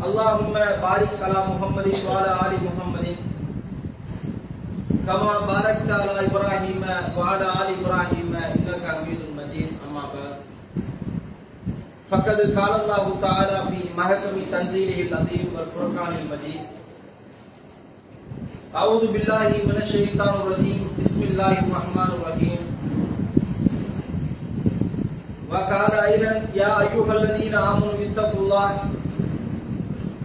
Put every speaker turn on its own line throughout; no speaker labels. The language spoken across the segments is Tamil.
اللهم بارك على محمد وعلى آل محمد كما باركت على إبراهيم وعلى آل إبراهيم إنك حميد مجيد أما بعد فقد قال الله تعالى في محكم تنزيله العظيم والفرقان المجيد أعوذ بالله من الشيطان الرجيم بسم الله الرحمن الرحيم وقال أيضا يا أيها الذين آمنوا اتقوا الله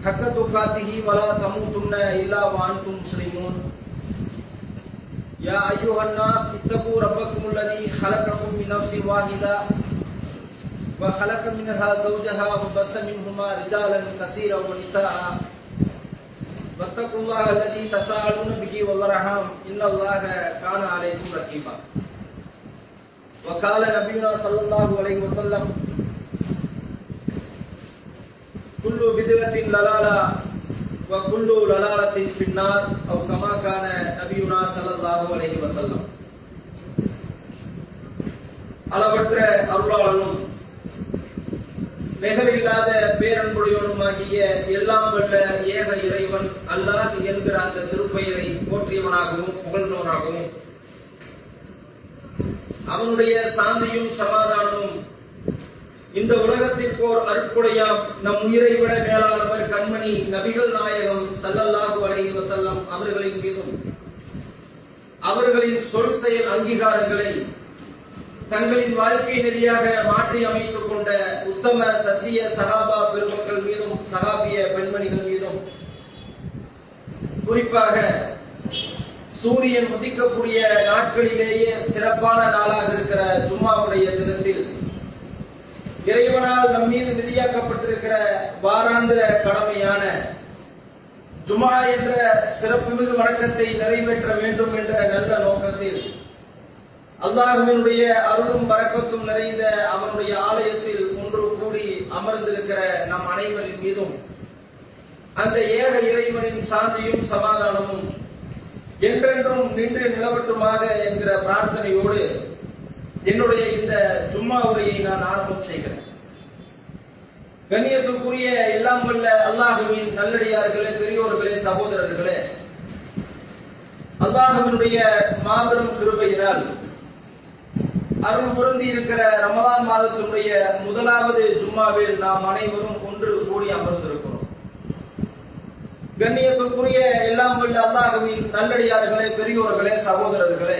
حق تقاته ولا تموتن إلا وأنتم مسلمون يا أيها الناس اتقوا ربكم الذي خلقكم من نفس واحدة وخلق منها زوجها وبث منهما رجالا كثيرا ونساء واتقوا الله الذي تساءلون به والارحام ان الله كان عليكم رقيبا وقال نبينا صلى الله عليه وسلم كل بدعة ضلالة وكل ضلالة في النار أو كما كان نبينا صلى الله عليه وسلم அளவற்ற அருளாளனும் நிகரில்லாத பேரன்புடையவனுமாகிய எல்லாம் வல்ல ஏக இறைவன் அல்லாஹ் என்கிற அந்த திருப்பெயரை போற்றியவனாகவும் புகழ்ந்தவனாகவும் அவனுடைய சாந்தியும் சமாதானமும் இந்த உலகத்திற்கோர் அற்புடையாம் நம் உயிரை விட மேலானவர் கண்மணி நபிகள் நாயகம் சல்லல்லாஹு அலைஹி வசல்லம் அவர்களின் மீதும். அவர்களின் சொல் செயல் அங்கீகாரங்களை தங்களின் வாழ்க்கை நெறியாக மாற்றி அமைத்துக் கொண்ட உத்தம சத்திய சகாபா பெருமக்கள் மீதும் சகாபிய பெண்மணிகள் மீதும். குறிப்பாக சூரியன் உதிக்கக்கூடிய நாட்களிலேயே சிறப்பான நாளாக இருக்கிற ஜும்மாவுடைய தினத்தில் இறைவனால் நம் மீது விதியாக்கப்பட்டிருக்கிற வாராந்திர கடமையான ஜுமா என்ற சிறப்புமிகு வணக்கத்தை நிறைவேற்ற வேண்டும் என்ற நல்ல நோக்கத்தில் அல்லாஹுவினுடைய அருளும் வரக்கத்தும் நிறைந்த அவனுடைய ஆலயத்தில் ஒன்று கூடி அமர்ந்திருக்கிற நம் அனைவரின் மீதும் அந்த ஏக இறைவனின் சாந்தியும் சமாதானமும் என்றென்றும் நின்று நிலவட்டுமாக என்கிற பிரார்த்தனையோடு என்னுடைய இந்த ஜும்மா உரையை நான் ஆரம்பம் செய்கிறேன். கண்ணியத்துக்குரிய எல்லாம் வல்ல அல்லாஹுவின் நல்லடியார்களே பெரியோர்களே சகோதரர்களே அல்லாஹுவினுடைய மாபெரும் கிருபையினால் அருள் பொருந்தி இருக்கிற ரமதான் மாதத்தினுடைய முதலாவது ஜும்மாவில் நாம் அனைவரும் ஒன்று கூடி அமர்ந்திருக்கிறோம். கண்ணியத்திற்குரிய எல்லாம் வல்ல அல்லாஹுவின் நல்லடியார்களே பெரியோர்களே சகோதரர்களே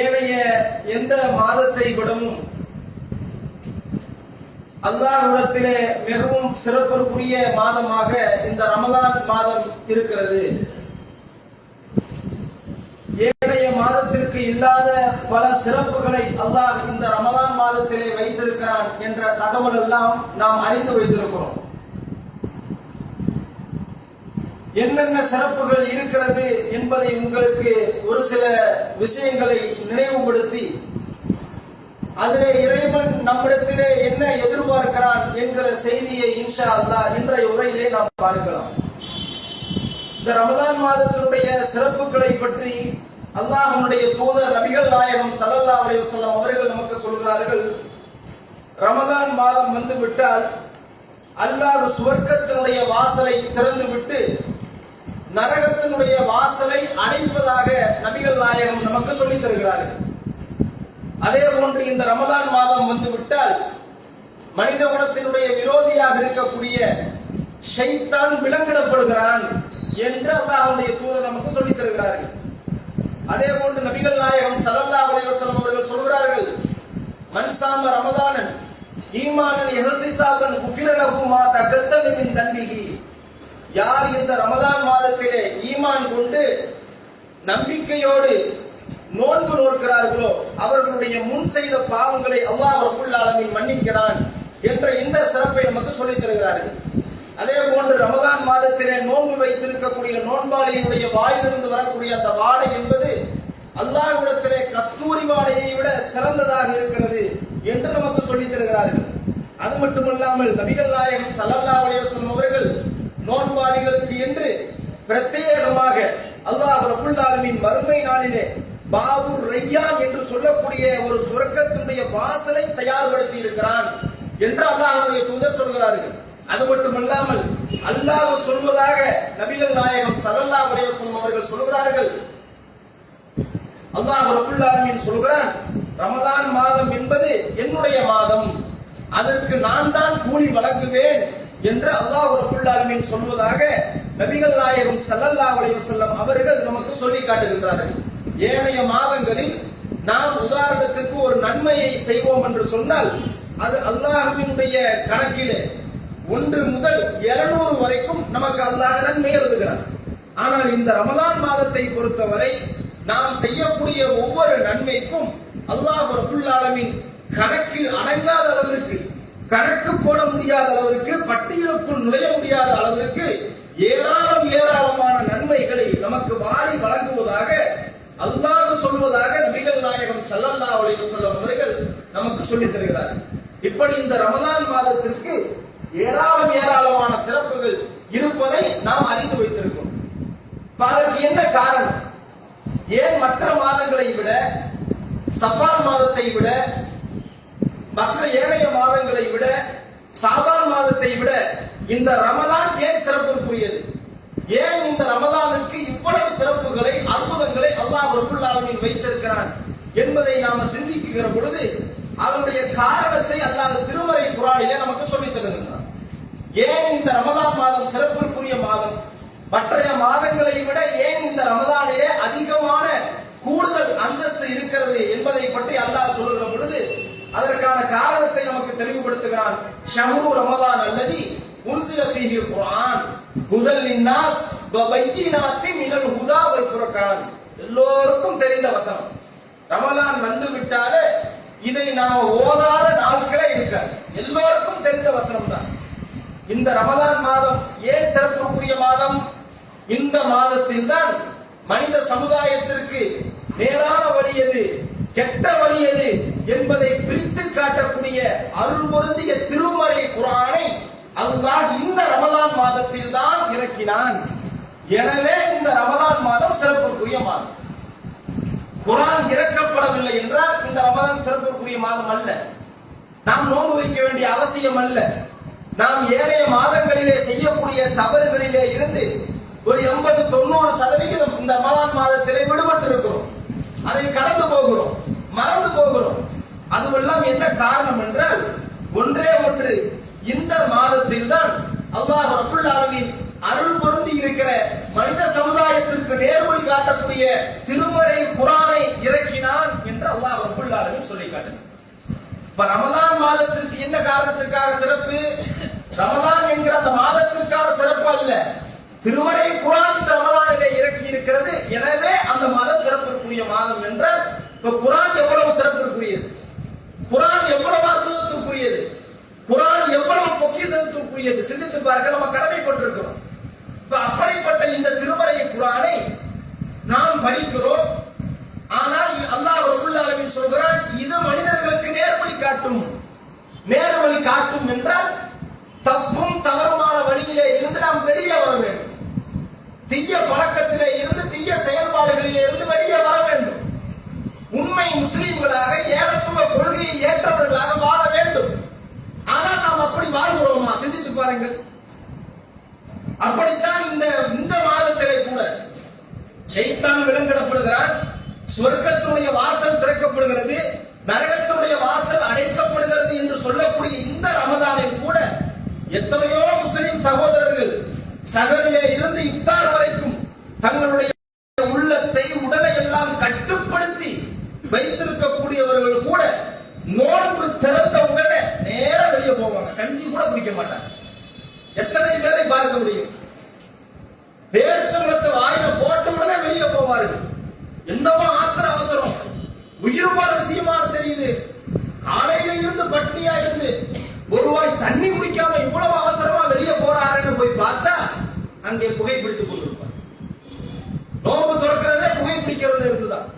ஏனைய எந்த மாதத்தை விடவும் அல்லாஹ்விடத்திலே மிகவும் சிறப்பிற்குரிய மாதமாக இந்த ரமலான் மாதம் இருக்கிறது. ஏனைய மாதத்திற்கு இல்லாத பல சிறப்புகளை அல்லாஹ் இந்த ரமலான் மாதத்திலே வைத்திருக்கிறான் என்ற தகவல் எல்லாம் நாம் அறிந்து வைத்திருக்கிறோம். என்னென்ன சிறப்புகள் இருக்கிறது என்பதை உங்களுக்கு ஒரு சில விஷயங்களை நினைவுபடுத்தி அதிலே இறைவன் நம்மிடத்திலே என்ன எதிர்பார்க்கிறான் என்கிற செய்தியை இன்ஷா அல்லாஹ் இன்றைய உரையிலே நாம் பார்க்கலாம். இந்த ரமதான் மாதத்தினுடைய சிறப்புகளை பற்றி அல்லாஹனுடைய தூதர் நபிகள் நாயகம் சல்லல்லா அலைவசல்லாம் அவர்கள் நமக்கு சொல்கிறார்கள். ரமதான் மாதம் வந்து விட்டால் அல்லாஹ் சுவர்க்கத்தினுடைய வாசலை திறந்து விட்டு நரகத்தினுடைய வாசலை அடைப்பதாக நபிகள் நாயகம் நமக்கு சொல்லித் தருகிறார்கள். அதே போன்று இந்த ரமதான் மாதம் வந்து விட்டால் மனித குலத்தினுடைய விரோதியாக இருக்கக்கூடிய ஷைத்தான் விலங்கிடப்படுகிறான் என்று அவனுடைய தூதர் நமக்கு சொல்லித் தருகிறார்கள். அதே போன்று நபிகள் நாயகம் சலல்லா அலைஹி அவர்கள் சொல்கிறார்கள் மன்சாம ரமதானன் ஈமானன் எகதிசாபன் குஃபிரலகுமா மா தன்மிகி யார் இந்த ரமதான் மாதத்திலே ஈமான் கொண்டு நம்பிக்கையோடு நோன்பு நோக்கிறார்களோ அவர்களுடைய முன் செய்த பாவங்களை அல்லாஹ் ரப்புல் மன்னிக்கிறான் என்ற இந்த சிறப்பை நமக்கு சொல்லித் தருகிறார்கள். அதே போன்று ரமதான் மாதத்திலே நோன்பு வைத்திருக்கக்கூடிய நோன்பாளியினுடைய வாயிலிருந்து வரக்கூடிய அந்த வாடை என்பது அல்லாஹ்விடத்திலே கஸ்தூரி வாடையை விட சிறந்ததாக இருக்கிறது என்று நமக்கு சொல்லித் தருகிறார்கள். அது மட்டுமல்லாமல் நபிகள் நாயகம் சல்லல்லா அலைஹி அவர்கள் நோன்பாளிகளுக்கு என்று பிரத்யேகமாக அல்லாஹ் ரபுல்லாலுமின் ஆலமீன் மறுமை நாளிலே பாபு ரையான் என்று சொல்லக்கூடிய ஒரு சுரக்கத்தினுடைய வாசலை தயார்படுத்தி இருக்கிறான் என்று அல்லாஹனுடைய தூதர் சொல்கிறார்கள். அது மட்டுமல்லாமல் அல்லாஹ் சொல்வதாக நபிகள் நாயகம் ஸல்லல்லாஹு அலைஹி அவர்கள் சொல்கிறார்கள். அல்லாஹ் ரபுல்லாலுமின் சொல்கிறான் ரமதான் மாதம் என்பது என்னுடைய மாதம். அதற்கு நான் தான் கூலி வழங்குவேன். என்று அல்லாஹ் ரப்புல் சொல்வதாக நபிகள் நாயகம் சல்லல்லா அலைஹி செல்லம் அவர்கள் நமக்கு சொல்லி காட்டுகின்றார்கள். ஏனைய மாதங்களில் நாம் உதாரணத்திற்கு ஒரு நன்மையை செய்வோம் என்று சொன்னால் அது அல்லாஹினுடைய கணக்கிலே ஒன்று முதல் 200 வரைக்கும் நமக்கு அல்லாஹ் நன்மை எழுதுகிறார் ஆனால் இந்த ரமலான் மாதத்தை பொறுத்தவரை நாம் செய்யக்கூடிய ஒவ்வொரு நன்மைக்கும் அல்லாஹ் ரபுல்லாலமின் கணக்கில் அடங்காத அளவிற்கு கணக்கு போட முடியாத அளவிற்கு பட்டியலுக்குள் நுழைய முடியாத அளவிற்கு ஏராளம் ஏராளமான நன்மைகளை நமக்கு வாரி வழங்குவதாக அல்லாஹ் சொல்வதாக நபிகள் நாயகம் சல்லல்லா அலைஹி வஸல்லம் அவர்கள் நமக்கு சொல்லித் தருகிறார். இப்படி இந்த ரமதான் மாதத்திற்கு ஏராளம் ஏராளமான சிறப்புகள் இருப்பதை நாம் அறிந்து வைத்திருக்கோம் அதற்கு என்ன காரணம்? ஏன் மற்ற மாதங்களை விட சஃபான் மாதத்தை விட மற்ற ஏனைய மாதங்களை விட சாபான் மாதத்தை விட இந்த ரமலான் ஏன் சிறப்புக்குரியது? ஏன் இந்த ரமலானுக்கு இவ்வளவு சிறப்புகளை அற்புதங்களை அல்லாஹ் ரபுல் ஆலமீன் வைத்திருக்கிறான் என்பதை நாம சிந்திக்குகிற பொழுது அதனுடைய காரணத்தை அல்லாத திருமறை குரானிலே நமக்கு சொல்லித் தருகின்றான். ஏன் இந்த ரமலான் மாதம் சிறப்பிற்குரிய மாதம்? மற்றைய மாதங்களை விட ஏன் இந்த ரமதானிலே அதிகமான கூடுதல் அந்தஸ்து இருக்கிறது என்பதை பற்றி அல்லாஹ் சொல்லுகிற பொழுது அதற்கான காரணத்தை நமக்கு தெளிவுபடுத்துகிறான் ஷஹ்ரு ரமதான் அல்லதி உன்சில ஃபீஹி குர்ஆன். ஹுதல் லின்னாஸ் வ மினல் ஹுதா வல் ஃபுர்கான். எல்லோருக்கும் தெரிந்த வசனம். ரமலான் வந்து விட்டாலே இதை நாம் ஓதாத நாட்களே இருக்காது. எல்லோருக்கும் தெரிந்த வசனம் தான் இந்த ரமலான் மாதம் ஏன் சிறப்புக்குரிய மாதம்? இந்த மாதத்தில் தான் மனித சமுதாயத்திற்கு நேரான வழி எது? கெட்ட வழி எது என்பதை பிரித்து காட்டக்கூடிய அருள் பொருந்திய திருமறை குரானை அதுதான் இந்த ரமலான் மாதத்தில் தான் இறக்கினான். எனவே இந்த ரமலான் மாதம் சிறப்புக்குரிய மாதம். குரான் இறக்கப்படவில்லை என்றால் இந்த ரமலான் சிறப்புக்குரிய மாதம் அல்ல. நாம் நோன்பு வைக்க வேண்டிய அவசியம் அல்ல. நாம் ஏனைய மாதங்களிலே செய்யக்கூடிய தவறுகளிலே இருந்து ஒரு எண்பது தொண்ணூறு சதவிகிதம் இந்த ரமலான் மாதத்திலே விடுபட்டு இருக்கிறோம் அதை கடந்து போகிறோம். மறந்து போகிறோம் அதுவெல்லாம் என்ன காரணம் என்றால் ஒன்றே ஒன்று இந்த மாதத்தில் தான் அல்லாஹ் ரப்புல் அருள் பொருந்தி இருக்கிற மனித சமுதாயத்திற்கு நேர்வழி காட்டக்கூடிய திருமறை குரானை இறக்கினான் என்று அல்லாஹ் ரப்புல் ஆலமின் சொல்லி காட்டுது இப்ப ரமதான் மாதத்திற்கு என்ன காரணத்திற்காக சிறப்பு? ரமதான் என்கிற அந்த மாதத்திற்கான சிறப்பு அல்ல. திருமறை குரான் இந்த ரமதானிலே இறக்கி இருக்கிறது எனவே அந்த மாதம் சிறப்பிற்குரிய மாதம் என்ற இப்ப குரான் எவ்வளவு சிறப்பிற்குரியது குரான் எவ்வளவு அற்புதத்திற்குரியது? குரான் எவ்வளவு பொக்கிஷத்திற்குரியது சிந்தித்து பார்க்க நம்ம கடமை கொண்டிருக்கிறோம் இப்ப அப்படிப்பட்ட இந்த திருமறை குரானை நாம் படிக்கிறோம். ஆனால் அல்லாஹ் ரபுல் ஆலமீன் சொல்கிறான் இது மனிதர்களுக்கு நேர்வழி காட்டும். நேர்வழி காட்டும் என்றால் தப்பும் தவறுமான வழியிலே இருந்து நாம் வெளியே வர வேண்டும். தீய பழக்கத்திலே இருந்து தீய செயல்பாடுகளிலே இருந்து வெளியே வர வேண்டும். உண்மை முஸ்லீம்களாக ஏலத்துவ கொள்கையை ஏற்றவர்களாக வாழ வேண்டும். ஆனால் நாம் அப்படி வாழ்கிறோமா? சிந்தித்து பாருங்கள். அப்படித்தான் இந்த இந்த மாதத்திலே கூட ஷைத்தான் விலங்கிடப்படுகிறான் சொர்க்கத்தினுடைய வாசல் திறக்கப்படுகிறது. நரகத்தினுடைய வாசல் அடைக்கப்படுகிறது என்று சொல்லக்கூடிய இந்த ரமதானில் கூட எத்தனையோ முஸ்லிம் சகோதரர்கள் சகரிலே இருந்து இஃப்தார் வரைக்கும் தங்களுடைய உள்ளத்தை உடலை எல்லாம் கட்டுப்படுத்தி வைத்திருக்கக்கூடியவர்கள் கூட நோன்பு திறந்த உடனே நேரா வெளியே போவாங்க. கஞ்சி கூட குடிக்க மாட்டாங்க. எத்தனை பேரை பார்க்க முடியும்? பேர்ச்சம்பளத்தை வாயில போட்ட உடனே வெளியே போவார்கள். என்னவோ ஆத்திர அவசரம். உயிர் போற விஷயமா தெரியுது. காலையில இருந்து பட்டினியா இருந்து ஒரு வாய் தண்ணி குடிக்காம இவ்வளவு அவசரமா வெளியே போறாருன்னு போய் பார்த்தா அங்கே புகைப்பிடித்துக் கொண்டு நோன்பு திறக்கிறதே புகைப்பிடிக்கிறது இருந்துதான்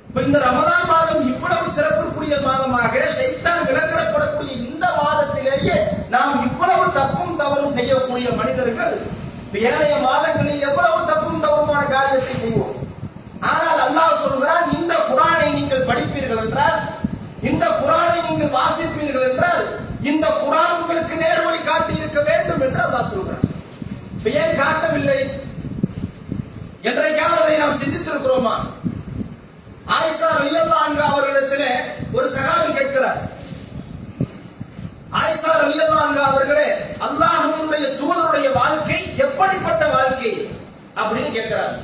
இப்ப இந்த ரமதான் மாதம் இவ்வளவு சிறப்புக்குரிய மாதமாக சைத்தான் விளக்கப்படக்கூடிய இந்த மாதத்திலேயே நாம் இவ்வளவு தப்பும் தவறும் செய்யக்கூடிய மனிதர்கள் ஏனைய மாதங்களில் எவ்வளவு தப்பும் தவறுமான காரியத்தை செய்வோம்? ஆனால் அல்லாஹ் சொல்கிறான் இந்த குரானை நீங்கள் படிப்பீர்கள் என்றால் இந்த குரானை நீங்கள் வாசிப்பீர்கள் என்றால் இந்த குரான் உங்களுக்கு நேர்வழி காட்டி இருக்க வேண்டும் என்று அல்லாஹ் சொல்கிறான். ஏன் காட்டவில்லை? என்றைக்காவது அதை நாம் சிந்தித்திருக்கிறோமா? ஆயிஷா ரலியல்லாஹு அவர்களிடத்திலே ஒரு சகாபி கேட்கிறார். ஆயிஷா ரலியல்லாஹு அவர்களே அல்லாஹனுடைய தூதருடைய வாழ்க்கை எப்படிப்பட்ட வாழ்க்கை அப்படின்னு கேட்கிறார்.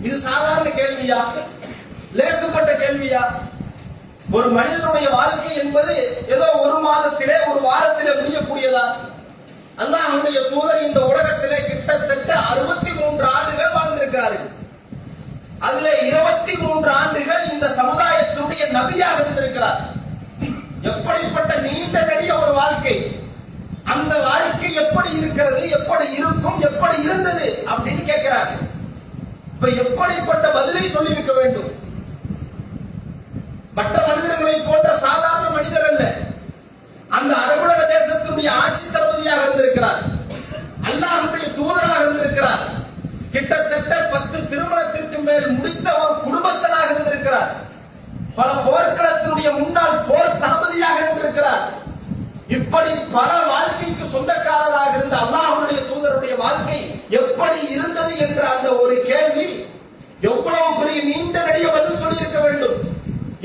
இது சாதாரண கேள்வியா? லேசுப்பட்ட கேள்வியா? ஒரு மனிதனுடைய வாழ்க்கை என்பது ஏதோ ஒரு மாதத்திலே ஒரு வாரத்திலே முடியக்கூடியதா? அல்லாஹனுடைய தூதர் இந்த உலகத்திலே கிட்டத்தட்ட அறுபத்தி மூன்று ஆண்டுகள் வாழ்ந்திருக்கிறார்கள். அதுல இருபத்தி மூன்று ஆண்டுகள் இந்த சமுதாயத்துடைய நபியாக இருந்திருக்கிறார். எப்படிப்பட்ட நீண்ட நெடிய ஒரு வாழ்க்கை. அந்த வாழ்க்கை எப்படி இருக்கிறது எப்படி இருக்கும் எப்படி இருந்தது அப்படின்னு கேட்கிறாங்க இப்ப எப்படிப்பட்ட பதிலை சொல்லியிருக்க வேண்டும்? மற்ற மனிதர்களை போன்ற சாதாரண மனிதர் அல்ல. அந்த அரபுலக தேசத்தினுடைய ஆட்சி தளபதியாக இருந்திருக்கிறார் அல்லாஹ்வுடைய தூதராக இருந்திருக்கிறார் கிட்டத்தட்ட பத்து திருமணத்திற்கு மேல் முடித்த ஒரு குடும்பஸ்தனாக இருந்திருக்கிறார் பல போர்க்களத்தினுடைய முன்னாள் போர் தளபதியாக இருந்திருக்கிறார் இப்படி பல வாழ்க்கைக்கு சொந்தக்காரராக இருந்த அல்லாஹனுடைய தூதருடைய வாழ்க்கை எப்படி இருந்தது என்ற அந்த ஒரு கேள்வி எவ்வளவு பெரிய நீண்ட நடிக பதில் சொல்லியிருக்க வேண்டும்.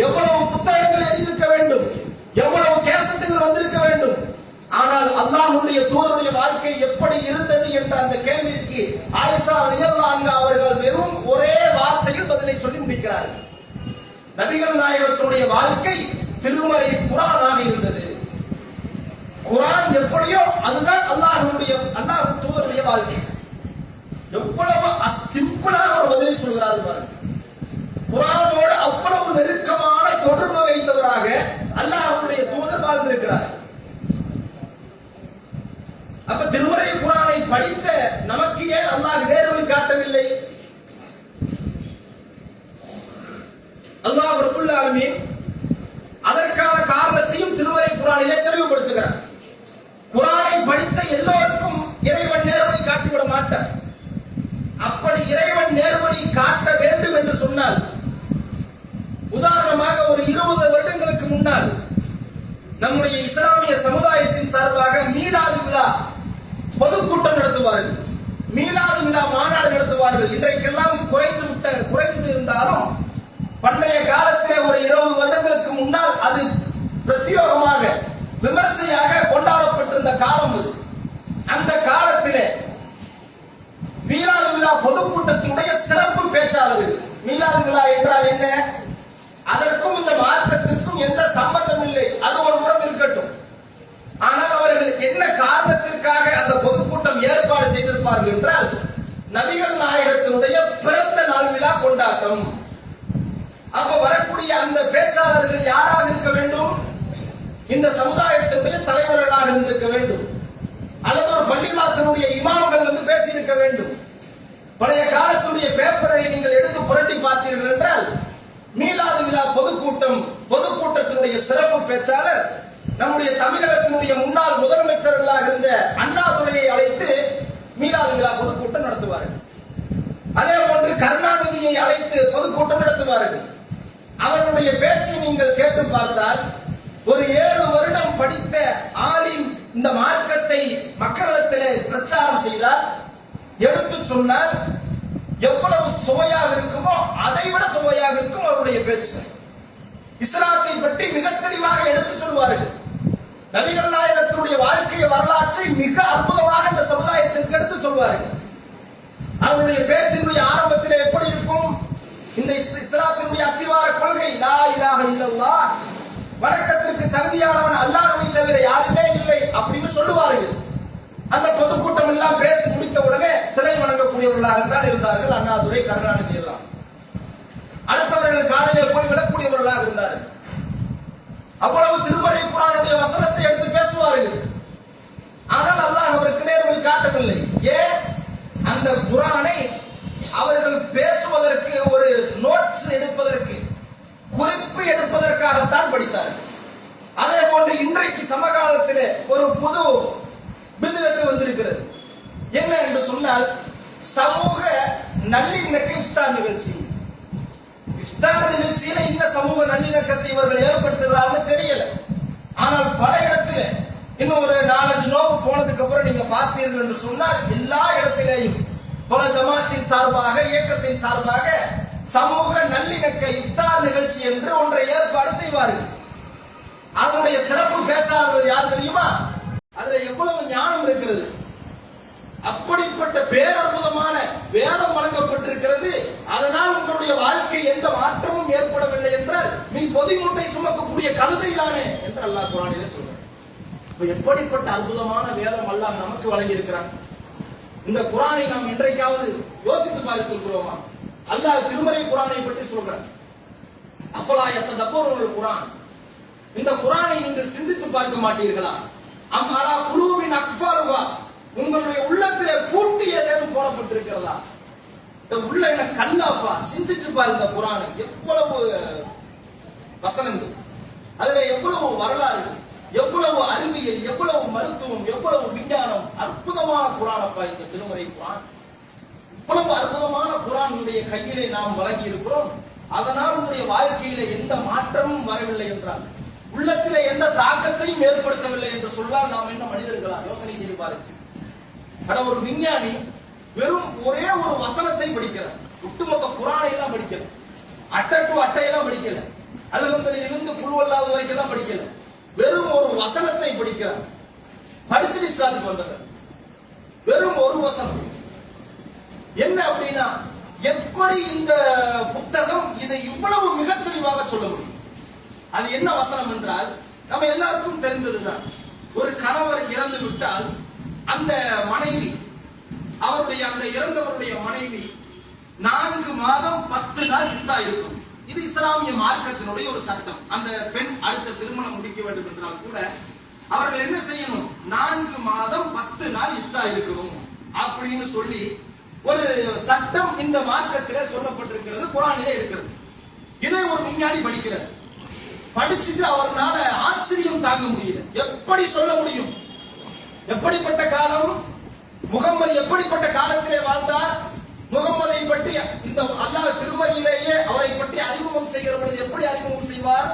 எவ்வளவு புத்தகங்கள் எழுதியிருக்க வேண்டும். எவ்வளவு கேசட்டுகள் வந்திருக்க வேண்டும். ஆனால் அல்லாஹுடைய தூதருடைய வாழ்க்கை எப்படி இருந்தது என்ற அந்த கேள்விக்கு ஆயிஷா அவர்கள் வெறும் ஒரே வார்த்தையில் பதிலை சொல்லி முடிக்கிறார்கள். நபிகள் நாயகத்தினுடைய வாழ்க்கை திருமறை குரானாக இருந்தது. குரான் எப்படியோ அதுதான் அல்லாஹனுடைய அல்லாஹ் தூதருடைய வாழ்க்கை. எவ்வளவு சிம்பிளாக ஒரு பதிலை சொல்கிறார் பாருங்க. குரானோடு அவ்வளவு நெருக்கமான தொடர்பு வைத்தவராக அல்லாஹனுடைய தூதர் வாழ்ந்திருக்கிறார். அப்ப திருமறை குரானை படித்த நமக்கு ஏன் அல்லாஹ் நேர்வழி காட்டவில்லை அல்லாஹ் ரப்புல் ஆலமீன் அதற்கான காரணத்தையும் திருமறை குரானிலே தெளிவுபடுத்துகிறார் குரானை படித்த எல்லோருக்கும் இறைவன் நேர்வழி காட்டிவிட மாட்டார் அப்படி இறைவன் நேர்வழி காட்ட வேண்டும் என்று சொன்னால் உதாரணமாக ஒரு இருபது வருடங்களுக்கு முன்னால் நம்முடைய இஸ்லாமிய சமுதாயத்தின் சார்பாக மீலாது விழா பொதுக்கூட்டம் நடத்துவார்கள் மீலாது விழா மாநாடு நடத்துவார்கள் இன்றைக்கெல்லாம் குறைந்து விட்ட குறைந்து இருந்தாலும் பண்டைய காலத்திலே ஒரு இருபது வருடங்களுக்கு முன்னால் அது பிரத்யோகமாக விமர்சையாக கொண்டாடப்பட்டிருந்த காலம் அது அந்த காலத்திலே மீலாது விழா பொதுக்கூட்டத்தினுடைய சிறப்பு பேச்சாளர்கள் மீலாது விழா என்றால் என்ன அதற்கும் இந்த மார்க்கத்திற்கும் எந்த சம்பந்தம் இல்லை அது ஒரு புறம் இருக்கட்டும் ஆனால் அவர்கள் என்ன காரணத்திற்காக அந்த பொதுக்கூட்டம் ஏற்பாடு செய்திருப்பார்கள் என்றால் நபிகள் நாயகத்தினுடைய பிறந்த நாள் விழா கொண்டாட்டம் அப்ப வரக்கூடிய அந்த பேச்சாளர்கள் யாராக இருக்க வேண்டும்? இந்த சமுதாயத்தினுடைய தலைவர்களாக இருந்திருக்க வேண்டும். அல்லது ஒரு பள்ளிவாசனுடைய இமாம்கள் வந்து பேசியிருக்க வேண்டும். பழைய காலத்துடைய பேப்பரை நீங்கள் எடுத்து புரட்டி பார்த்தீர்கள் என்றால் மீலாது விழா பொதுக்கூட்டம் பொதுக்கூட்டத்தினுடைய சிறப்பு பேச்சாளர் நம்முடைய தமிழகத்தினுடைய முன்னாள் முதலமைச்சர்களாக இருந்த அண்ணாதுரையை அழைத்து மீலாது விழா பொதுக்கூட்டம் நடத்துவார்கள். அதே போன்று கருணாநிதியை அழைத்து பொதுக்கூட்டம் நடத்துவார்கள். அவருடைய பேச்சை நீங்கள் கேட்டு பார்த்தால் ஒரு ஏழு வருடம் படித்த ஆளின் இந்த மார்க்கத்தை மக்களிடத்திலே பிரச்சாரம் செய்தால் எடுத்து சொன்னால் எவ்வளவு சுவையாக இருக்குமோ அதை விட சுவையாக இருக்கும் அவருடைய பேச்சு. இஸ்லாத்தை பற்றி மிக தெளிவாக எடுத்து சொல்வார்கள். நபிகள் நாயகத்தினுடைய வாழ்க்கை வரலாற்றை மிக அற்புதமாக இந்த சமுதாயத்திற்கு எடுத்து சொல்வார்கள். அவருடைய பேச்சினுடைய ஆரம்பத்தில் எப்படி இருக்கும் இந்த இஸ்லாத்தினுடைய அஸ்திவார கொள்கை லா இலாஹ இல்லல்லா வணக்கத்திற்கு தகுதியானவன் அல்லாஹ்வை தவிர யாருமே இல்லை அப்படின்னு சொல்லுவார்கள். அந்த பொதுக்கூட்டம் எல்லாம் பேசி முடித்த உடனே சிலை வணங்கக்கூடியவர்களாகத்தான் இருந்தார்கள். அண்ணாதுரை கருணாநிதி எல்லாம். அடுத்தவர்கள் காலையில் போய் விடக்கூடியவர்களாக இருந்தார்கள். அவ்வளவு திருமறை குரானுடைய வசனத்தை எடுத்து பேசுவார்கள். ஆனால் அல்லாஹ் அவருக்கு நேர்வழி காட்டவில்லை. ஏன்? அந்த குரானை அவர்கள் பேசுவதற்கு ஒரு நோட்ஸ் எடுப்பதற்கு குறிப்பு எடுப்பதற்காகத்தான் படித்தார்கள். அதே போன்று இன்றைக்கு சமகாலத்திலே ஒரு புது விதத்து வந்திருக்கிறது. என்ன என்று சொன்னால் சமூக நல்லிணக்க இஃப்தார் நிகழ்ச்சி. இஃப்தார் நிகழ்ச்சியில இந்த சமூக நல்லிணக்கத்தை இவர்கள் ஏற்படுத்துகிறார்கள் தெரியல. ஆனால் பல இடத்துல இன்னும் ஒரு நாலஞ்சு நோவு போனதுக்கு அப்புறம் நீங்க பார்த்தீர்கள் என்று சொன்னால் எல்லா இடத்திலேயும் பல ஜமாத்தின் சார்பாக இயக்கத்தின் சார்பாக சமூக நல்லிணக்க இஃப்தார் நிகழ்ச்சி என்று ஒன்றை ஏற்பாடு செய்வார்கள். அதனுடைய சிறப்பு பேச்சாளர்கள் யார் தெரியுமா? அதுல எவ்வளவு ஞானம் இருக்கிறது. அப்படிப்பட்ட பேரற்புதமான வேதம் வழங்கப்பட்டிருக்கிறது. அதனால் உங்களுடைய வாழ்க்கை எந்த மாற்றமும் ஏற்படவில்லை என்றால் நீ பொதிமுட்டை சுமக்கக்கூடிய கழுதைதானே என்று அல்லாஹ் குரானிலே சொல்றார் இப்ப எப்படிப்பட்ட அற்புதமான வேதம் அல்லாஹ் நமக்கு வழங்கி இருக்கிறான் இந்த குரானை நாம் இன்றைக்காவது யோசித்து பார்த்திருக்கிறோமா அல்லாஹ் திருமறை குரானை பற்றி சொல்றான். அஃபலா தப்பவர்கள் குரான். இந்த குரானை நீங்கள் சிந்தித்து பார்க்க மாட்டீர்களா? அம்மாலா குழுவின் குலூபின் அக்ஃபாருவா? உங்களுடைய உள்ளத்திலே பூட்டி ஏதேனும் போடப்பட்டிருக்கிறதா? இந்த உள்ள என்ன கல்லாப்பா சிந்திச்சு பாருங்க குரானை. எவ்வளவு வசனங்கள். அதுல எவ்வளவு வரலாறு எவ்வளவு அறிவியல் எவ்வளவு மருத்துவம் எவ்வளவு விஞ்ஞானம் அற்புதமான குரானப்பா இந்த திருமறை குரான். இவ்வளவு அற்புதமான குரானுடைய கையிலே நாம் வழங்கி இருக்கிறோம் அதனால் உங்களுடைய வாழ்க்கையில எந்த மாற்றமும் வரவில்லை என்றால் உள்ளத்திலே எந்த தாக்கத்தையும் ஏற்படுத்தவில்லை என்று சொன்னால் நாம் என்ன மனிதர்களா? யோசனை செய்து பாருங்கள். ஆனா ஒரு விஞ்ஞானி வெறும் ஒரே ஒரு வசனத்தை படிக்கிறார் ஒட்டுமொத்த குரானை எல்லாம் படிக்கல. அட்டை டு அட்டையெல்லாம் படிக்கல. அலுகந்தல இருந்து புல்வல்லாத வரைக்கும் எல்லாம் படிக்கல. வெறும் ஒரு வசனத்தை படிக்கிறார். படிச்சுட்டு இஸ்லாத்துக்கு வந்தவர் வெறும் ஒரு வசனம். என்ன அப்படின்னா எப்படி இந்த புத்தகம் இதை இவ்வளவு மிக தெளிவாக சொல்ல முடியும்? அது என்ன வசனம் என்றால் நம்ம எல்லாருக்கும் தெரிந்ததுதான். ஒரு கணவர் இறந்து விட்டால் அந்த மனைவி அவருடைய அந்த இறந்தவருடைய மனைவி நான்கு மாதம் பத்து நாள் இருந்தா இருக்கும் இது இஸ்லாமிய மார்க்கத்தினுடைய ஒரு சட்டம். அந்த பெண் அடுத்த திருமணம் முடிக்க வேண்டும் என்றால் கூட அவர்கள் என்ன செய்யணும்? நான்கு மாதம் பத்து நாள் இத்தா இருக்கணும் அப்படின்னு சொல்லி ஒரு சட்டம் இந்த மார்க்கத்திலே சொல்லப்பட்டிருக்கிறது குரானிலே இருக்கிறது. இதை ஒரு விஞ்ஞானி படிக்கிறார். படிச்சுட்டு அவர்களால ஆச்சரியம் தாங்க முடியல. எப்படி சொல்ல முடியும்? எப்படிப்பட்ட காலம்? முகம்மது எப்படிப்பட்ட காலத்திலே வாழ்ந்தார்? முகமதை பற்றி இந்த அல்லாஹ் திருமறையிலேயே அவரை பற்றி அறிமுகம் செய்கிற பொழுது எப்படி அறிமுகம் செய்வார்?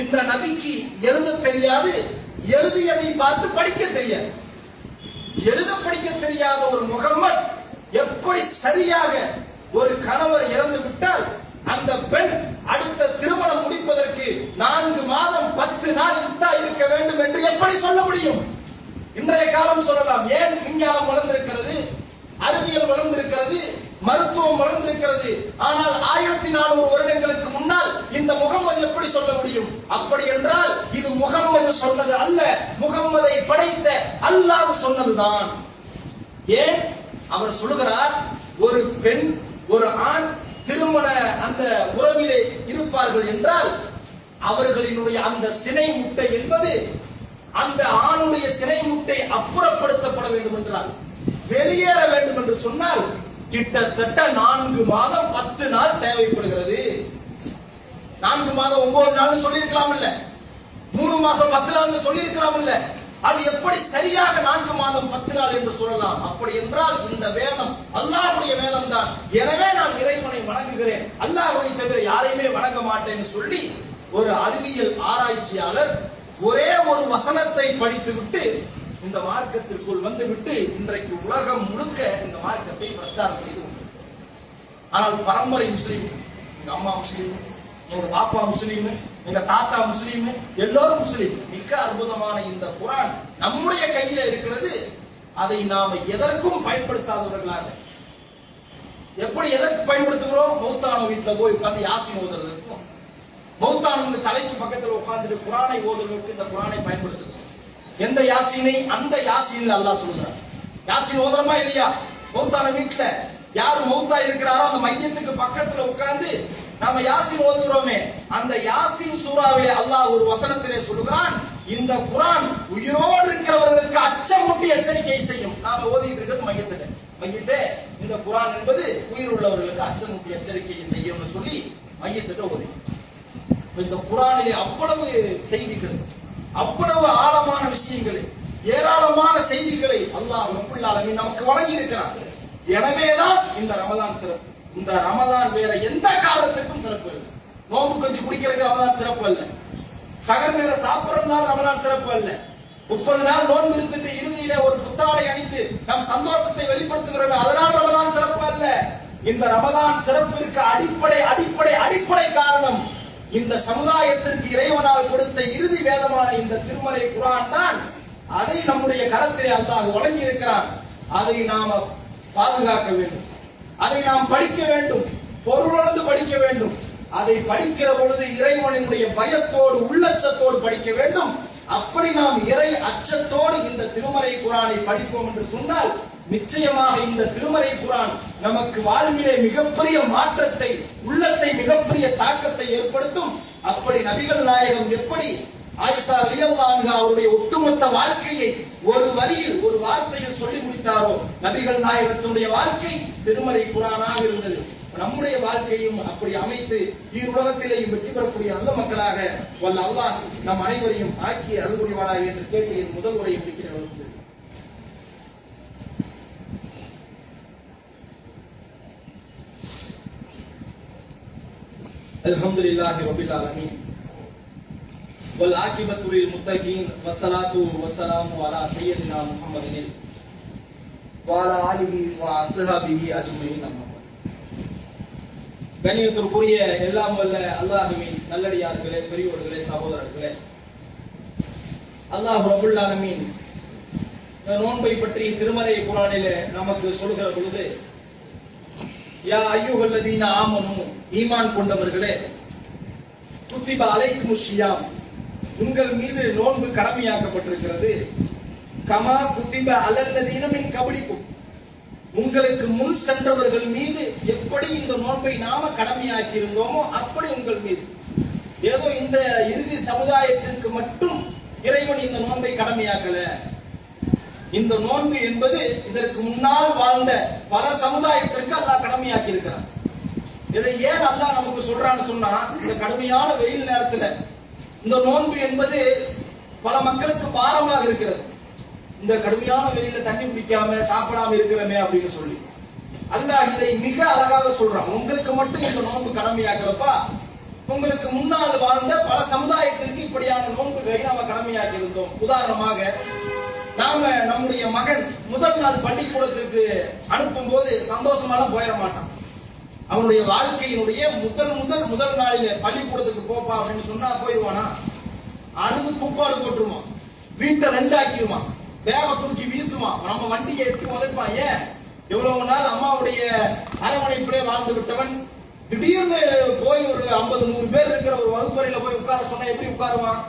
இந்த நபிக்கு எழுத தெரியாது எழுதியதை பார்த்து படிக்க தெரியாது. எழுத படிக்க தெரியாத ஒரு முகம்மது எப்படி சரியாக ஒரு கணவர் இறந்து விட்டால் அந்த பெண் அடுத்த திருமணம் முடிப்பதற்கு நான்கு மாதம் பத்து நாள் இத்தா இருக்க வேண்டும் என்று எப்படி சொல்ல முடியும்? இன்றைய காலம் சொல்லலாம் ஏன் விஞ்ஞானம் வளர்ந்திருக்கிறது? அறிவியல் வளர்ந்திருக்கிறது மருத்துவம் வளர்ந்திருக்கிறது. ஆனால் ஆயிரத்தி நானூறு வருடங்களுக்கு முன்னால் இந்த முகம்மது எப்படி சொல்ல முடியும்? அப்படி என்றால் இது முகம்மது சொன்னது அல்ல முகம்மதை படைத்த அல்லாஹ் சொன்னதுதான். ஏன்? அவர் சொல்லுகிறார் ஒரு பெண் ஒரு ஆண் திருமண அந்த உறவிலே இருப்பார்கள் என்றால் அவர்களினுடைய அந்த சினை முட்டை என்பது அந்த ஆணுடைய சினை முட்டை அப்புறப்படுத்தப்பட வேண்டும் என்றால் வெளியேற வேண்டும் என்று சொன்னால் கிட்டத்தட்ட நான்கு மாதம் பத்து நாள் தேவைப்படுகிறது. நான்கு மாதம் ஒன்பது நாள் சொல்லியிருக்கலாம் இல்ல மூணு மாசம் பத்து நாள் சொல்லியிருக்கலாம் இல்ல அது எப்படி சரியாக நான்கு மாதம் பத்து நாள் என்று சொல்லலாம்? அப்படி என்றால் இந்த வேதம் அல்லாஹுடைய வேதம் தான் எனவே நான் இறைவனை வணங்குகிறேன். அல்லாஹ்வை தவிர யாரையுமே வணங்க மாட்டேன்னு சொல்லி ஒரு அறிவியல் ஆராய்ச்சியாளர் ஒரே ஒரு வசனத்தை படித்துவிட்டு இந்த மார்க்கத்திற்குள் வந்துவிட்டு இன்றைக்கு உலகம் முழுக்க இந்த மார்க்கத்தை பிரச்சாரம் செய்து ஆனால் பரம்பரை முஸ்லீம் எங்க அம்மா முஸ்லீம் எங்க பாப்பா முஸ்லீம் எங்க தாத்தா முஸ்லீம் எல்லோரும் முஸ்லீம். மிக அற்புதமான இந்த குரான் நம்முடைய கையில இருக்கிறது. அதை நாம எதற்கும் பயன்படுத்தாதவர்களாக. எப்படி எதற்கு பயன்படுத்துகிறோம்? மௌத்தான வீட்டுல போய் உட்கார்ந்து யாசி ஓதுறதுக்கும் மௌத்தான தலைக்கு பக்கத்துல உட்கார்ந்துட்டு குரானை ஓதுவதற்கு இந்த குரானை பயன்படுத்துகிறோம் எந்த யாசினை அந்த யாசின் அல்லாஹ் சொல்றார் யாசின் ஓதுறமா இல்லையா? மௌத்தான வீட்டுல யார் மௌத்தா இருக்கிறாரோ அந்த மையத்துக்கு பக்கத்துல உட்கார்ந்து நாம யாசின் ஓதுகிறோமே அந்த யாசின் சூறாவிலே அல்லாஹ் ஒரு வசனத்திலே சொல்லுகிறான் இந்த குரான் உயிரோடு இருக்கிறவர்களுக்கு அச்சமூட்டி எச்சரிக்கை செய்யும். நாம ஓதிட்டு இருக்கிறது மையத்துல. மையத்தே இந்த குரான் என்பது உயிர் உள்ளவர்களுக்கு அச்சமூட்டி எச்சரிக்கையை செய்யணும்னு சொல்லி மையத்திட்ட ஓதி. இந்த குரானிலே அவ்வளவு செய்திகள். அவ்வளவு ஆழமான விஷயங்களை ஏராளமான செய்திகளை அல்லாஹ் ரப்புல் நமக்கு வழங்கி இருக்கிறார் எனவேதான் இந்த ரமதான் சிறப்பு. இந்த ரமதான் வேற எந்த காலத்துக்கும் சிறப்பு இல்லை நோம்பு கொஞ்சம் குடிக்கிறதுக்கு ரமதான் சிறப்பு அல்ல. சகர் நேர சாப்பிடுறதுனால ரமதான் சிறப்பு அல்ல. முப்பது நாள் நோன்பு இருந்துட்டு இறுதியில ஒரு புத்தாடை அணிந்து நம் சந்தோஷத்தை வெளிப்படுத்துகிறோம் அதனால் ரமதான் சிறப்பு அல்ல. இந்த ரமதான் சிறப்பிற்கு அடிப்படை அடிப்படை அடிப்படை காரணம் இந்த சமுதாயத்திற்கு இறைவனால் கொடுத்த இறுதி வேதமான இந்த திருமலை குரான் தான் அதை நம்முடைய கரத்திலே அல்லாஹ் வழங்கி இருக்கிறான். அதை நாம பாதுகாக்க வேண்டும். அதை நாம் படிக்க வேண்டும். பொருளுணர்ந்து படிக்க வேண்டும். அதை படிக்கிற பொழுது இறைவனுடைய பயத்தோடு உள்ளச்சத்தோடு படிக்க வேண்டும். அப்படி நாம் இறை அச்சத்தோடு இந்த திருமறை குரானை படிப்போம் என்று சொன்னால் நிச்சயமாக இந்த திருமறை குரான் நமக்கு வாழ்விலே மிகப்பெரிய மாற்றத்தை உள்ளத்தை மிகப்பெரிய தாக்கத்தை ஏற்படுத்தும். அப்படி நபிகள் நாயகம் எப்படி ஆயிஷா ரலியல்லாஹு அவருடைய ஒட்டுமொத்த வாழ்க்கையை ஒரு வரியில் ஒரு வார்த்தையில் சொல்லி முடித்தாரோ? நபிகள் நாயகத்துடைய வாழ்க்கை திருமறை குரானாக இருந்தது. நம்முடைய வாழ்க்கையும் அப்படி அமைத்து உலகத்திலேயும் வெற்றி பெறக்கூடிய நல்ல மக்களாக வல்ல அல்லாஹ் நம் அனைவரையும் ஆக்கி அருள்புரிவானாக என்று கேட்டு என் முதல் உரையை முடிக்கிறேன். الحمد لله رب العالمين والعاقبة للمتقين والصلاة والسلام على سيدنا محمد وعلى آله وصحبه أجمعين أما بعد. கண்ணியத்திற்குரிய எல்லாம் வல்ல அல்லாஹுவின் நல்லடியார்களே பெரியோர்களே சகோதரர்களே அல்லாஹ் ரபுல் ஆலமீன் இந்த நோன்பை பற்றி திருமலை குரானிலே நமக்கு சொல்கிற பொழுது யா ஐயுகல்லதீன ஆமனு ஈமான் கொண்டவர்களே குத்திப அலைக்கும் ஷியாம். உங்கள் மீது நோன்பு கடமையாக்கப்பட்டிருக்கிறது. கமா குத்திப அலல்லதீனமின் கபடிக்கும் உங்களுக்கு முன் சென்றவர்கள் மீது எப்படி இந்த நோன்பை நாம கடமையாக்கி இருந்தோமோ அப்படி உங்கள் மீது. ஏதோ இந்த இறுதி சமுதாயத்திற்கு மட்டும் இறைவன் இந்த நோன்பை கடமையாக்கல. இந்த நோன்பு என்பது இதற்கு முன்னால் வாழ்ந்த பல சமுதாயத்திற்கு அல்லாஹ் கடமையாக்கி இருக்கிறான் இதை ஏன் அல்லாஹ் நமக்கு சொல்றான்னு சொன்னா இந்த கடுமையான வெயில் நேரத்துல இந்த நோன்பு என்பது பல மக்களுக்கு பாரமாக இருக்கிறது. இந்த கடுமையான வெயில தண்ணி குடிக்காம சாப்பிடாம இருக்கிறோமே அப்படின்னு சொல்லி. அல்லாஹ் இதை மிக அழகாக சொல்றான். உங்களுக்கு மட்டும் இந்த நோன்பு கடமையாக்கிறப்பா உங்களுக்கு முன்னால் வாழ்ந்த பல சமுதாயத்திற்கு இப்படியான நோன்புகளை நாம கடமையாக்கி இருந்தோம். உதாரணமாக நாம நம்முடைய மகன் முதல் நாள் பள்ளிக்கூடத்திற்கு அனுப்பும் போது சந்தோஷமாலாம் போயிட மாட்டான். அவனுடைய வாழ்க்கையினுடைய முதல் முதல் முதல் நாளில பள்ளிக்கூடத்துக்கு போப்பா அப்படின்னு சொன்னா போயிடுவானா? அழுது குப்பாடு போட்டுருவான் வீட்டை ரெண்டாக்கிடுவான் பேக தூக்கி வீசுவான். நம்ம வண்டியை எட்டு உதைப்பான். ஏன்? எவ்வளவு நாள் அம்மாவுடைய அரவணைப்பிலே வாழ்ந்து விட்டவன்? திடீர்னு போய் ஒரு ஐம்பது நூறு பேர் இருக்கிற ஒரு வகுப்பறையில போய் உட்கார சொன்னா எப்படி உட்காருவான்?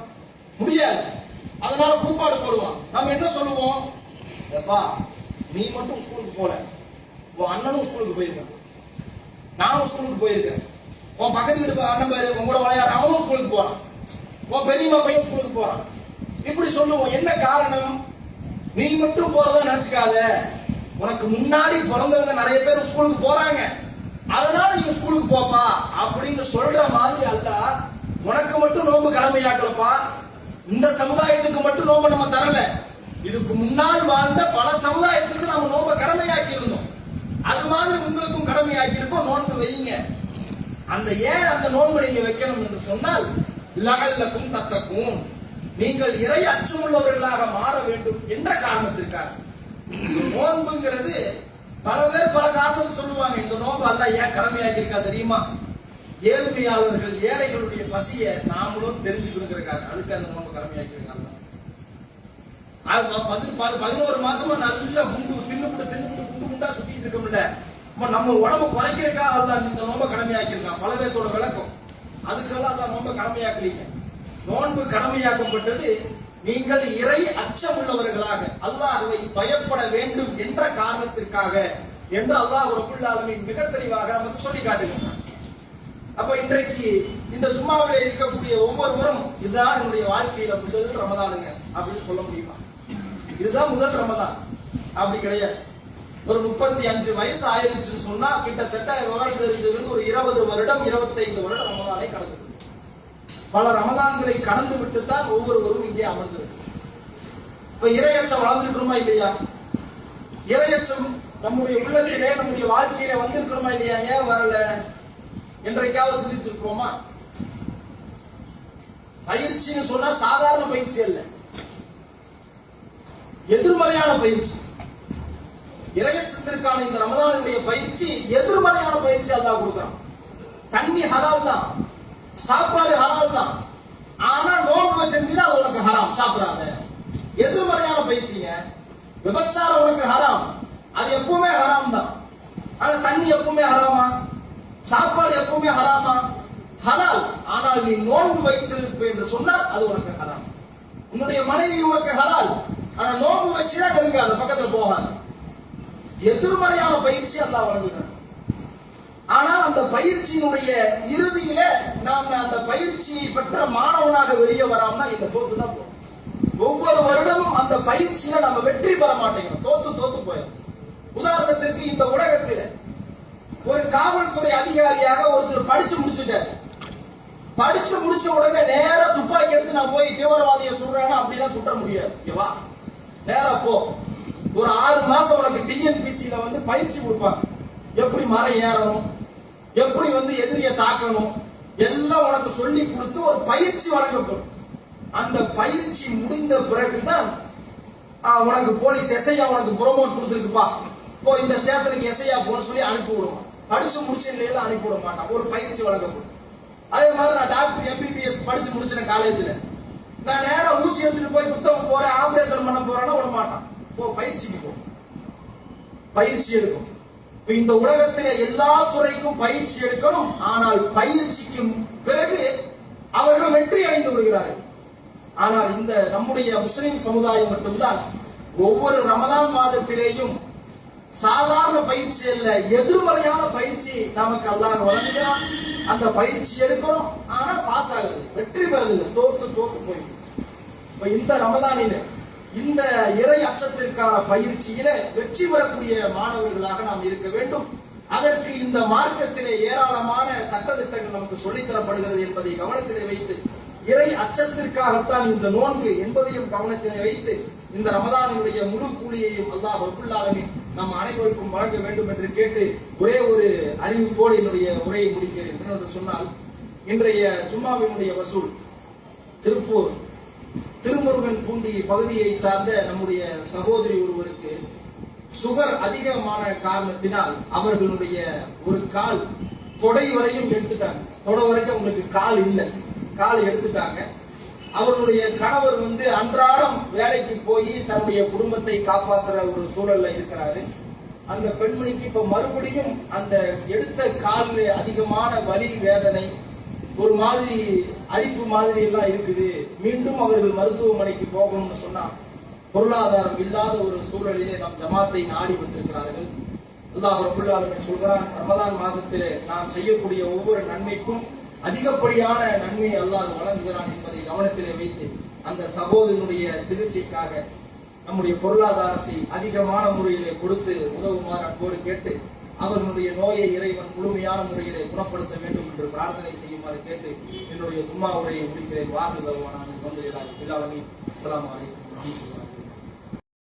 முடியாது. அதனால கூப்பாடு போடுவான். நம்ம என்ன சொல்லுவோம்? எப்பா நீ மட்டும் ஸ்கூலுக்கு போல உன் அண்ணனும் ஸ்கூலுக்கு போயிருக்கான். நானும் ஸ்கூலுக்கு போயிருக்கேன். உன் பக்கத்து வீட்டு அண்ணன் பேரு உன் கூட விளையாட அவனும் ஸ்கூலுக்கு போறான். உன் பெரியம்மா பையன் ஸ்கூலுக்கு போறான். இப்படி சொல்லுவோம். என்ன காரணம்? நீ மட்டும் போறதா நினைச்சுக்காத. உனக்கு முன்னாடி பிறந்தவங்க நிறைய பேர் ஸ்கூலுக்கு போறாங்க. அதனால நீ ஸ்கூலுக்கு போப்பா. அப்படின்னு சொல்ற மாதிரி அல்ல. உனக்கு மட்டும் நோம்பு கடமையாக்கலப்பா. இந்த சமுதாயத்துக்கு மட்டும் நோம்பு நம்ம தரல. இதுக்கு முன்னால் வாழ்ந்த பல சமுதாயத்துக்கு நம்ம நோம்ப கடமையாக்கி இருந்தோம் அது மாதிரி உங்களுக்கும் கடமையாக்கிருக்கோம் நோன்பு வைங்க அந்த ஏன் அந்த நோன்பு நீங்க வைக்கணும் என்று சொன்னால் லகல்லக்கும் தத்தக்கும் நீங்கள் இறை அச்சமுள்ளவர்களாக மாற வேண்டும் என்ற காரணத்திற்காக. நோன்புங்கிறது பல பேர் பல காரணம் சொல்லுவாங்க. இந்த நோன்பு அல்ல ஏன் கடமையாக்கியிருக்கா தெரியுமா? ஏழ்மையாளர்கள் ஏழைகளுடைய பசியை நாமளும் தெரிஞ்சுக்கணுங்கிறக்காக அதுக்கு அந்த நோன்பு கடமையாக்கியிருக்காங்க. பதினோரு மாசமா நல்ல குண்டு தின்னுபிட்டு தின்னுபிட்டு குண்டா சுத்திட்டு இருக்கோம்ல. நம்ம உடம்பு குறைக்கிறதுக்காக அதான் இந்த நோம்ப கடமையாக்கியிருக்கான். பல பேர்த்தோட விளக்கம். அதுக்கெல்லாம் அதான் நோம்ப கடமையாக்குறீங்க. நோன்பு கடமையாக்கப்பட்டது நீங்கள் இறை அச்சம் உள்ளவர்களாக அல்லாஹுவை பயப்பட வேண்டும் என்ற காரணத்திற்காக என்று அல்லாஹ் ரபுல் ஆலமீன் மிக தெளிவாக நமக்கு சொல்லி காட்டுகின்றான். அப்ப இன்றைக்கு இந்த ஜும்மாவில இருக்கக்கூடிய ஒவ்வொருவரும் இதுதான் என்னுடைய வாழ்க்கையில முதல் ரமதானுங்க அப்படின்னு சொல்ல முடியுமா? இதுதான் முதல் ரமதான். அப்படி கிடையாது. ஒரு முப்பத்தி அஞ்சு வயசு ஆயிருச்சுன்னு சொன்னா கிட்டத்தட்ட விவரம் தெரிஞ்சவருக்கு ஒரு இருபது வருடம் இருபத்தைந்து வருடம் ரமதானை கடந்து பல ரமதான்களை கடந்து விட்டு தான் ஒவ்வொருவரும் இங்கே அமர்ந்திருக்கு இப்ப இரையச்சம் வளர்ந்துருக்கிறோமா இல்லையா? இரையச்சம் நம்முடைய உள்ளத்திலே நம்முடைய வாழ்க்கையில வந்திருக்கிறோமா இல்லையா? ஏன் வரல? என்றைக்காவது சிந்தித்திருக்கிறோமா பயிற்சின்னு சொன்னா சாதாரண பயிற்சி அல்ல. எதிர்மறையான பயிற்சி. இறையச்சத்திற்கான இந்த ரமதானுடைய பயிற்சி எதிர்மறையான பயிற்சி அல்லா கொடுக்குறான் தண்ணி ஹலால் தான். சாப்பாடு ஹலால் தான். ஆனா நோன்பு வச்சிருந்தீங்கன்னா அது உனக்கு ஹராம் சாப்பிடாத. எதிர்மறையான பயிற்சிங்க. விபச்சாரம் உனக்கு ஹராம் அது எப்பவுமே ஹராம் தான். ஆனா தண்ணி எப்பவுமே ஹராமா சாப்பாடு எப்பவுமே ஹராமா ஹலால் ஆனால் நீ நோன்பு வைத்திருப்ப என்று சொன்னால் அது உனக்கு ஹராம் உன்னுடைய மனைவி உனக்கு ஹலால் ஆனா நோன்பு வச்சுனா நெருங்காது. பக்கத்துல போகாது. எதிர்மறையான பயிற்சி அல்லாஹ் வழங்குகிறான். ஆனால் அந்த பயிற்சியினுடைய இறுதியில நாம அந்த பயிற்சியை பெற்ற மாணவனாக வெளியே வராமனா இந்த தோத்து தான் போகும். ஒவ்வொரு வருடமும் அந்த பயிற்சியில நம்ம வெற்றி பெற மாட்டேங்கிறோம். தோத்து தோத்து போயிடும். உதாரணத்திற்கு இந்த உலகத்தில் ஒரு காவல்துறை அதிகாரியாக ஒருத்தர் படிச்சு முடிச்சுட்டாரு. படிச்சு முடிச்ச உடனே நேர துப்பாக்கி எடுத்து நான் போய் தீவிரவாதியை சொல்றேன்னா அப்படிலாம் சுட்ட முடியாது. ஓகேவா வா. நேரா போ. ஒரு ஆறு மாசம் உனக்கு டிஎன்பிசியில வந்து பயிற்சி கொடுப்பாங்க. எப்படி மரம் ஏறணும்? எப்படி வந்து எதிரியை தாக்கணும்? எல்லாம் உனக்கு சொல்லி கொடுத்து ஒரு பயிற்சி வழங்கப்படும். அந்த பயிற்சி முடிந்த பிறகுதான் உனக்கு போலீஸ் எஸ்ஐயா உனக்கு ப்ரோமோட் கொடுத்துருக்குப்பா. இப்போ இந்த ஸ்டேஷனுக்கு எஸ்ஐயா போன்னு சொல்லி அனுப்பி விடுவான். படிச்சு முடிச்சிருந்தேல அனுப்பி விட மாட்டான். ஒரு பயிற்சி வழங்கப்படும். அதே மாதிரி நான் டாக்டர் எம்பிபிஎஸ் படிச்சு முடிச்சிட்டேன் காலேஜ்ல நான் நேரம் ஊசி எடுத்துட்டு போய் புத்தகம் போறேன் ஆபரேஷன் பண்ண போறேன்னா விட மாட்டான் போ பயிற்சிக்கு போ. பயிற்சி எடுக்கும். இப்ப இந்த உலகத்திலே எல்லா துறைக்கும் பயிற்சி எடுக்கணும். ஆனால் பயிற்சிக்கு பிறகு அவர்கள் வெற்றி அடைந்து விடுகிறார்கள். ஆனால் இந்த நம்முடைய முஸ்லிம் சமுதாயம் மட்டும்தான். ஒவ்வொரு ரமதான் மாதத்திலேயும் சாதாரண பயிற்சி அல்ல எதிர்மறையான பயிற்சி நமக்கு அல்லாஹ் வழங்குகிறான். அந்த பயிற்சி எடுக்கிறோம். ஆனா பாஸ் ஆகுது வெற்றி பெறதில்லை தோத்து தோத்து போயிடுது இப்ப இந்த ரமதானில இந்த இறை அச்சத்திற்கான பயிற்சியில வெற்றி பெறக்கூடிய மாணவர்களாக நாம் இருக்க வேண்டும். அதற்கு இந்த மார்க்கத்திலே ஏராளமான சட்டத்திட்டங்கள் நமக்கு சொல்லித் தரப்படுகிறது என்பதை கவனத்திலே வைத்து இறை அச்சத்திற்காகத்தான் இந்த நோன்பு என்பதையும் கவனத்திலே வைத்து இந்த ரமதானினுடைய முழு கூலியையும் அல்லாஹ் ரபுல்லாலமின் நம் அனைவருக்கும் வழங்க வேண்டும் என்று கேட்டு ஒரே ஒரு அறிவிப்போடு என்னுடைய உரையை முடிக்கிறேன். என்று சொன்னால் இன்றைய ஜும்மாவினுடைய வசூல் திருப்பூர் திருமுருகன் பூண்டி பகுதியை சார்ந்த நம்முடைய சகோதரி ஒருவருக்கு சுகர் அதிகமான காரணத்தினால் அவர்களுடைய ஒரு கால் தொடை வரையும் எடுத்துட்டாங்க. தொடை வரைக்கும் அவங்களுக்கு கால் இல்லை. கால் எடுத்துட்டாங்க. அவருடைய கணவர் வந்து அன்றாடம் வேலைக்கு போய் தன்னுடைய குடும்பத்தை காப்பாத்துற ஒரு சூழல்ல இருக்கிறாரு. அந்த பெண்மணிக்கு இப்ப மறுபடியும் அந்த எடுத்த காலில் அதிகமான வலி வேதனை ஒரு மாதிரி அரிப்பு மாதிரி எல்லாம் இருக்குது. மீண்டும் அவர்கள் மருத்துவமனைக்கு போகணும்னு சொன்னா பொருளாதாரம் இல்லாத ஒரு சூழலிலே நம் ஜமாத்தை நாடி வந்திருக்கிறார்கள். அல்லாஹ் ரபுல்லாலுமே சொல்கிறான் ரமதான் மாதத்திலே நாம் செய்யக்கூடிய ஒவ்வொரு நன்மைக்கும் அதிகப்படியான நன்மை அல்லாஹ் வழங்குகிறான் என்பதை கவனத்திலே வைத்து அந்த சகோதரனுடைய சிகிச்சைக்காக நம்முடைய பொருளாதாரத்தை அதிகமான முறையிலே கொடுத்து உதவுமாறு அன்போடு கேட்டு அவர்களுடைய நோயை இறைவன் முழுமையான முறையிலே குணப்படுத்த வேண்டும் என்று பிரார்த்தனை செய்யுமாறு கேட்டு என்னுடைய சும்மா உரையை முடிக்கிறேன். வாசல் வருவானான வந்து இல்லாமல் அஸ்லாம் வலைக்கம் நன்றி